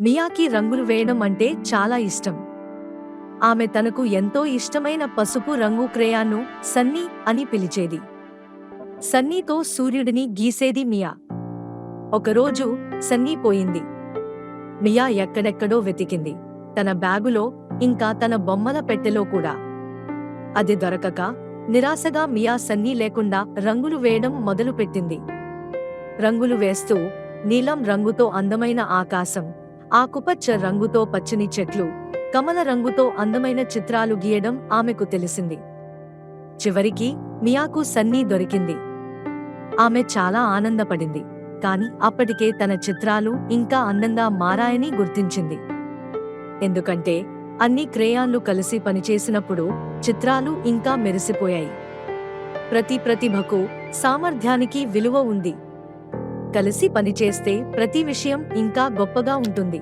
మియాకి రంగులు వేయడం అంటే చాలా ఇష్టం. ఆమె తనకు ఎంతో ఇష్టమైన పసుపు రంగు క్రేయాను సన్నీ అని పిలిచేది. సన్నీతో సూర్యుడిని గీసేది మియా. ఒకరోజు సన్నీ పోయింది. మియా ఎక్కడెక్కడో వెతికింది. తన బ్యాగులో ఇంకా తన బొమ్మల పెట్టెలో కూడా. అది దొరకక నిరాశగా మియా సన్నీ లేకుండా రంగులు వేయడం మొదలుపెట్టింది. రంగులు వేస్తూ నీలం రంగుతో అందమైన ఆకాశం ఆకుపచ్చ రంగుతో పచ్చని చెట్లు కమల రంగుతో అందమైన చిత్రాలు గీయడం ఆమెకు తెలిసింది. చివరికి మియాకు సన్నీ దొరికింది. ఆమె చాలా ఆనందపడింది కాని అప్పటికే తన చిత్రాలు ఇంకా అందంగా మారాయని గుర్తించింది. ఎందుకంటే అన్ని క్రేయాన్లు కలిసి పనిచేసినప్పుడు చిత్రాలు ఇంకా మెరిసిపోయాయి. ప్రతి ప్రతిభకు సామర్థ్యానికి విలువ ఉంది. కలిసి పనిచేస్తే ప్రతి విషయం ఇంకా గొప్పగా ఉంటుంది.